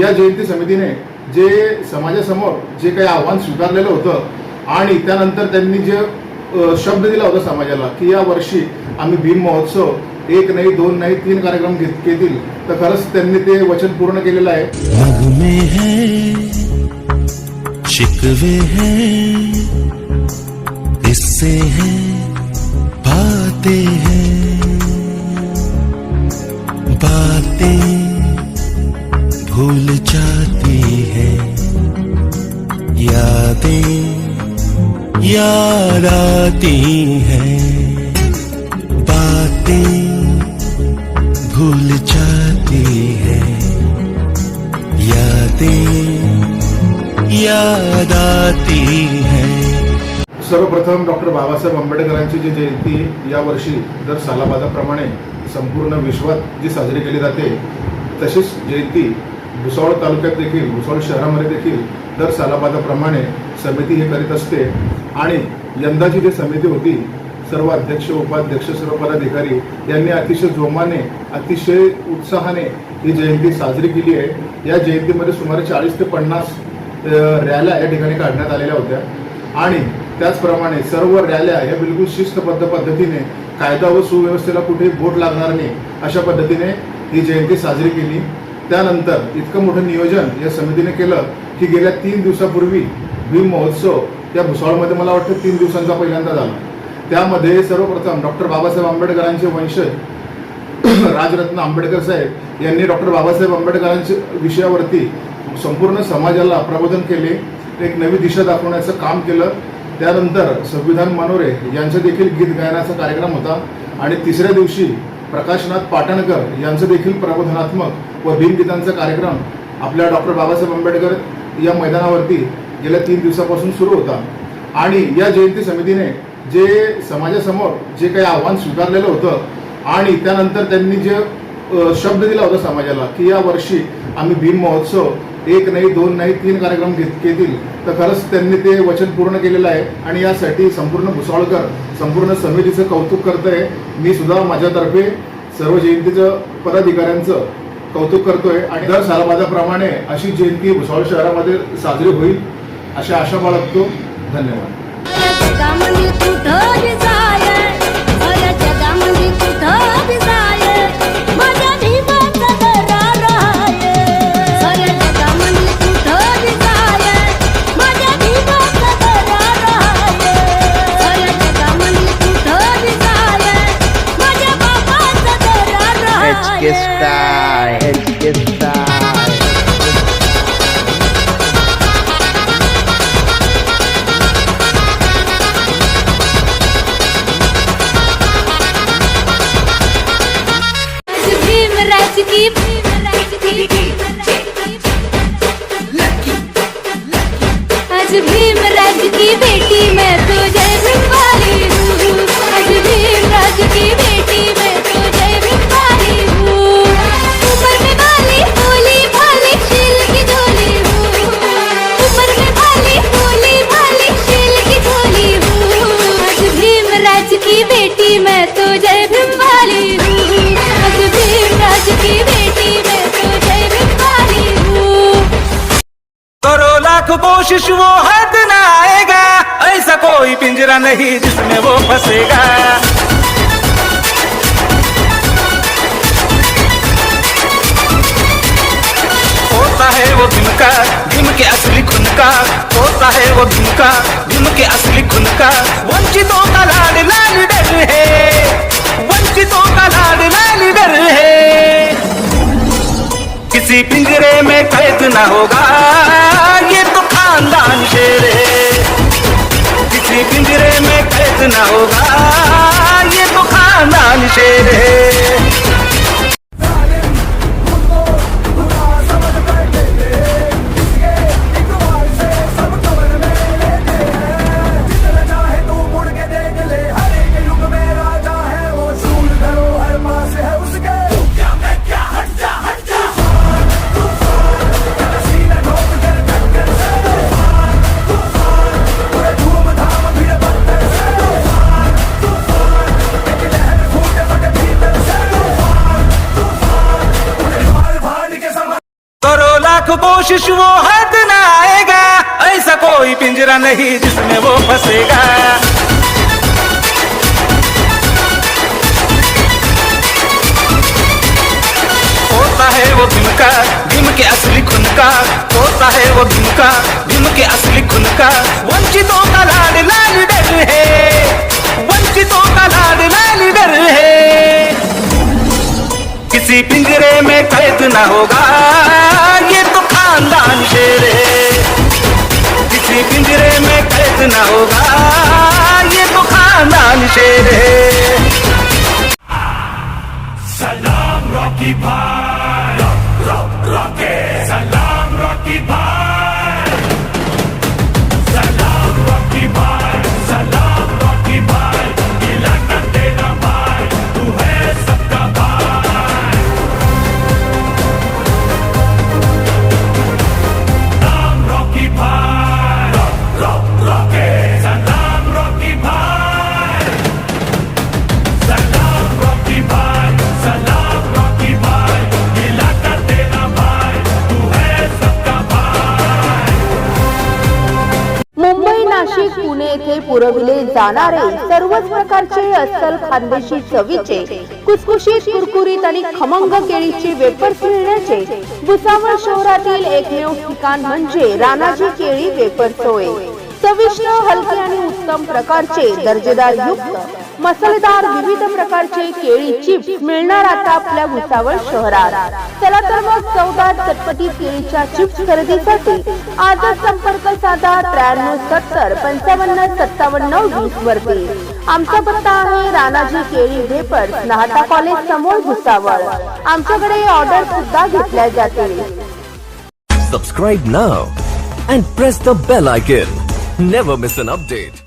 या जयंती समितीने जे समाजासमोर जे काही आव्हान स्वीकारलेलं होतं आणि त्यानंतर त्यांनी जे शब्द दिला होता समाजाला की या वर्षी आम्ही भीम महोत्सव एक नाही दोन नाही तीन कार्यक्रम घेत घेतील. तर खरंच त्यांनी ते वचन पूर्ण केलेलं आहे. शिकवे है किस्से हैं बातें हैं बातें यादें याद आती हैं। बातें भूल जाती हैं। यादें याद आती हैं। सर्वप्रथम डॉक्टर बाबासाहेब आंबेडकरांची जी जयंती यावर्षी दर सालाबादाप्रमाणे संपूर्ण विश्वात जी साजरी केली जाते तशीच जयंती भुसावळ तालुक्यात देखील भुसावळ शहरामध्ये देखील दर सालाबादाप्रमाणे समिती हे करीत असते आणि यंदाची जी समिती होती सर्व अध्यक्ष उपाध्यक्ष सर्व पदाधिकारी यांनी अतिशय जोमाने अतिशय उत्साहाने ही जयंती साजरी केली आहे. या जयंतीमध्ये सुमारे चाळीस ते पन्नास रॅल्या या ठिकाणी काढण्यात आलेल्या होत्या. आणि त्याचप्रमाणे सर्व रॅल्या ह्या बिलकुल शिस्तबद्ध पद्धतीने कायदा व सुव्यवस्थेला कुठेही बोट लागणार नाही अशा पद्धतीने ही जयंती साजरी केली. त्यानंतर इतकं मोठं नियोजन या समितीने केलं की गेल्या तीन दिवसापूर्वी भीम महोत्सव या भुसावळमध्ये मला वाटतं तीन दिवसांचा पहिल्यांदा झाला. त्यामध्ये सर्वप्रथम डॉक्टर बाबासाहेब आंबेडकरांचे वंशज राजरत्न आंबेडकर साहेब यांनी डॉक्टर बाबासाहेब आंबेडकरांच्या विषयावरती संपूर्ण समाजाला प्रबोधन केले एक नवी दिशा दाखवण्याचं काम केलं. त्यानंतर संविधान मनोरे यांचं देखील गीत गायनाचा कार्यक्रम होता आणि तिसऱ्या दिवशी प्रकाशनाथ पाटणकर यांचं देखील प्रबोधनात्मक व भीमगीतांचा कार्यक्रम आपल्या डॉक्टर बाबासाहेब आंबेडकर या मैदानावरती गेल्या तीन दिवसापासून सुरू होता. आणि या जयंती समितीने जे समाजासमोर जे काही आव्हान स्वीकारलेलं होतं आणि त्यानंतर त्यांनी जे शब्द दिला होता समाजाला की या वर्षी आम्ही भीम महोत्सव एक नाही दोन नाही तीन कार्यक्रम घेत घेतील. तर खरंच त्यांनी ते वचन पूर्ण केलेलं आहे आणि यासाठी संपूर्ण भुसावळकर संपूर्ण समितीचं कौतुक करतोय. मी सुद्धा माझ्यातर्फे सर्व जयंतीचं पदाधिकाऱ्यांचं कौतुक करतोय आणि दर सालबाजाप्रमाणे अशी जयंती भुसावळ शहरामध्ये साजरी होईल अशी आशा बाळगतो धन्यवाद भीमराज की बेटी मैं तुझे जय भिवाली हूँ। आज भीमराज की बेटी मैं लाख कोशिश वो हद न आएगा। ऐसा कोई पिंजरा नहीं जिसमें वो फंसेगा। होता है वो भीम का भीम के असली खुन का। होता है वो भीम का भीम के असली खुन का। वंचितों का लाड लाल है। वंचितों का लाड लाल किसी पिंजरे में कैद न होगा। ये तो खानदान शेरे किसी पिंजरे में कैद न होगा। ये तो खानदान शेरे कोशिश वो हद न आएगा। ऐसा कोई पिंजरा नहीं जिसमें वो फंसेगा। होता है वो भीम का, भीम के असली खुन का। होता है वो भीम का, भीम के असली खुन का। वंचितों का लाड लाल डर है। वंचितों का लाड लाल डर है। किसी पिंजरे में कैद न होगा ये तो खानदान शेरे किसी पिंजरे में कैद न होगा ये तो खानदान शेर है मुंबई पुरविले जाणारे सर्वच प्रकारचे अस्सल खानदेशी चवीचे कुसकुशीत कुरकुरीत आणि खमंग केळीचे वेपर्स मिळण्याचे भुसावळ शहरातील एकमेव ठिकाण म्हणजे राणाजी केळी वेपर्स होय चविष्ट हलके आणि उत्तम प्रकारचे दर्जेदार युक्त मसालेदार विविध प्रकारचे केळी चिप्स मिळणार आता आपल्या भुसावळ शहरात. चला तर मग चौदा चटपटी केळीच्या चिप्स खरेदीसाठी आजच संपर्क साधा त्र्याण्णव सत्तर पंचावन्न सत्तावन्न वीस वरती. आमचा पत्ता आहे राणाजी केळी वेपर नाहता कॉलेज समोर भुसावळ. आमच्याकडे ऑर्डर सुद्धा घेतल्या जातील. Subscribe now and press the bell icon never miss an update